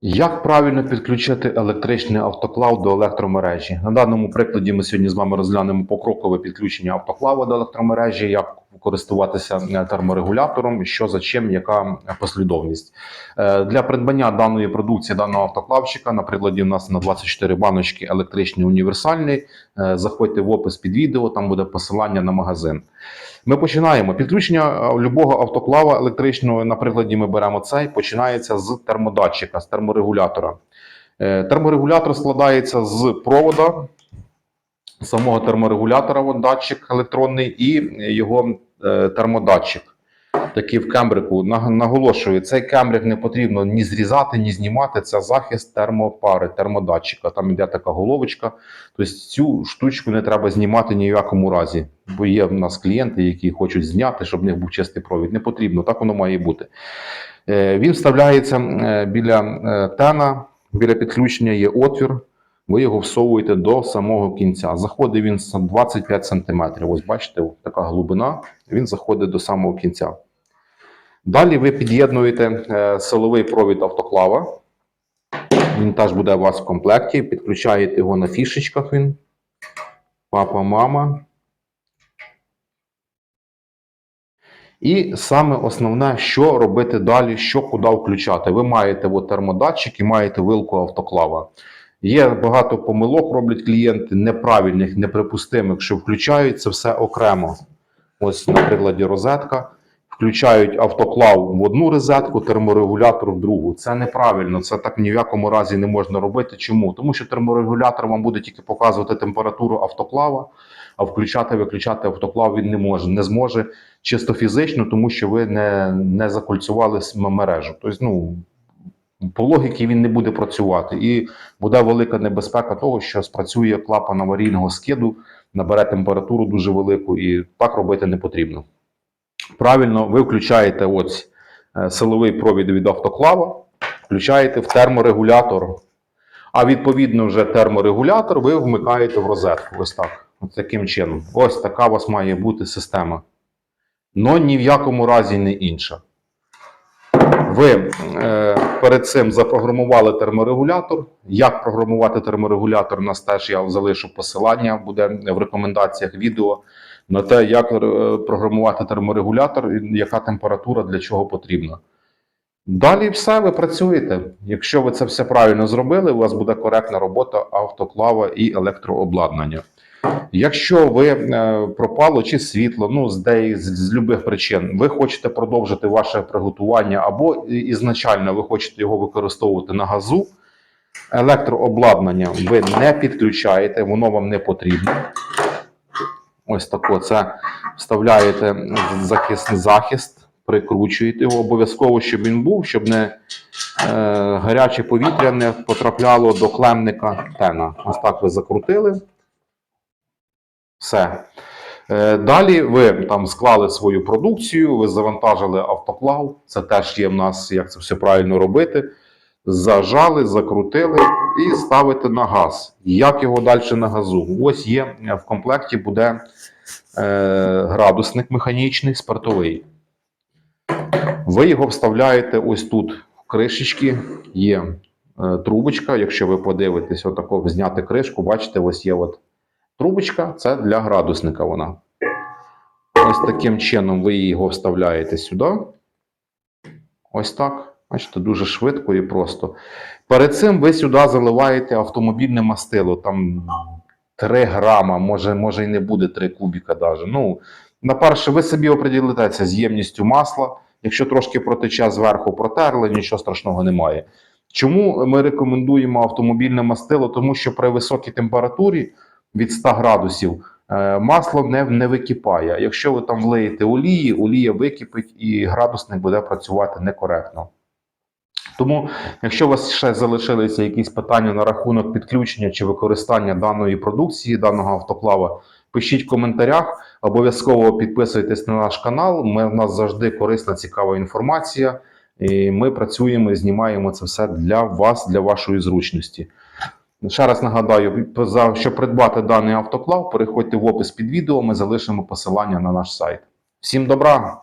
Як правильно підключити електричний автоклав до електромережі? На даному прикладі ми сьогодні з вами розглянемо покрокове підключення автоклава до електромережі, як користуватися терморегулятором, що за чим, яка послідовність. Е, Для придбання даної продукції, даного автоклавчика, на прикладі у нас на 24 баночки електричний універсальний. Е, Заходьте в опис під відео, там буде посилання на магазин. Ми починаємо. Підключення е, любого автоклава електричного, на прикладі ми беремо цей, починається з термодатчика, з терморегулятора. Терморегулятор складається з провода, самого терморегулятора, от датчик електронний, і його е, термодатчик. Такий в кембрику. Наголошую, цей кембрик не потрібно ні зрізати, ні знімати. Це захист термопари, термодатчика. Там йде така головочка. Тобто цю штучку не треба знімати ні в якому разі. Бо є в нас клієнти, які хочуть зняти, щоб в них був чистий провід. Не потрібно, так воно має бути. Е, Він вставляється е, біля тена, біля підключення є отвір. Ви його всовуєте до самого кінця. Заходить він с- 25 см. Ось бачите, така глибина. Він заходить до самого кінця. Далі ви під'єднуєте е, силовий провід автоклава. Він теж буде у вас в комплекті. Підключаєте його на фішечках. Він. Папа, мама. І саме основне, що робити далі, що куди включати. Ви маєте термодатчик і маєте вилку автоклава. Є багато помилок, роблять клієнти неправильних, неприпустимих, що включають це все окремо. Ось на прикладі розетка. Включають автоклав в одну розетку, терморегулятор в другу. Це неправильно, це так ні в якому разі не можна робити. Чому? Тому що терморегулятор вам буде тільки показувати температуру автоклава, а включати, виключати автоклав він не може, не зможе чисто фізично, тому що ви не, не закольцювали мережу. Тобто, ну, по логіці він не буде працювати. І буде велика небезпека того, що спрацює клапан аварійного скиду, набере температуру дуже велику, і так робити не потрібно. Правильно, ви включаєте ось е, силовий провід від автоклава, включаєте в терморегулятор. А відповідно, вже терморегулятор ви вмикаєте в розетку. Ось так. Ось таким чином. Ось така у вас має бути система. Но ні в якому разі не інша. Ви е, перед цим запрограмували терморегулятор. Як програмувати терморегулятор, у нас теж я залишу посилання, буде в рекомендаціях відео на те, як е, програмувати терморегулятор, яка температура для чого потрібна. Далі все, ви працюєте. Якщо ви це все правильно зробили, у вас буде коректна робота автоклава і електрообладнання. Якщо ви е, пропало чи світло, ну з де з, з любих причин, ви хочете продовжити ваше приготування, або ізначально ви хочете його використовувати на газу, електрообладнання ви не підключаєте, воно вам не потрібно. Ось тако це вставляєте захист, захист, прикручуєте його обов'язково, щоб він був, щоб не е, гаряче повітря не потрапляло до клемника тена. Ось так ви закрутили. Все. Е, Далі ви там склали свою продукцію, ви завантажили автоклав. Це теж є в нас, як це все правильно робити. Зажали, закрутили і ставите на газ. Як його далі на газу? Ось є е, в комплекті буде е, градусник механічний, спиртовий. Ви його вставляєте ось тут в кришечки, є е, трубочка. Якщо ви подивитесь, отако зняти кришку, бачите, ось є от трубочка, це для градусника вона. Ось таким чином ви його вставляєте сюди. Ось так. Бачите, дуже швидко і просто. Перед цим ви сюди заливаєте автомобільне мастило, там 3 грама, може, може і не буде 3 кубіка даже. Ну, на перше, ви собі оприділитеся з ємністю масла. Якщо трошки протече зверху протерли, нічого страшного немає. Чому ми рекомендуємо автомобільне мастило? Тому що при високій температурі від 100 градусів е, масло не, не википає. Якщо ви там влиєте олії, олія википить і градусник буде працювати некоректно. Тому, якщо у вас ще залишилися якісь питання на рахунок підключення чи використання даної продукції, даного автоклава, пишіть в коментарях. Обов'язково підписуйтесь на наш канал. Ми, у нас завжди корисна, цікава інформація. І ми працюємо і знімаємо це все для вас, для вашої зручності. Ще раз нагадаю, щоб придбати даний автоклав, переходьте в опис під відео, ми залишимо посилання на наш сайт. Всім добра!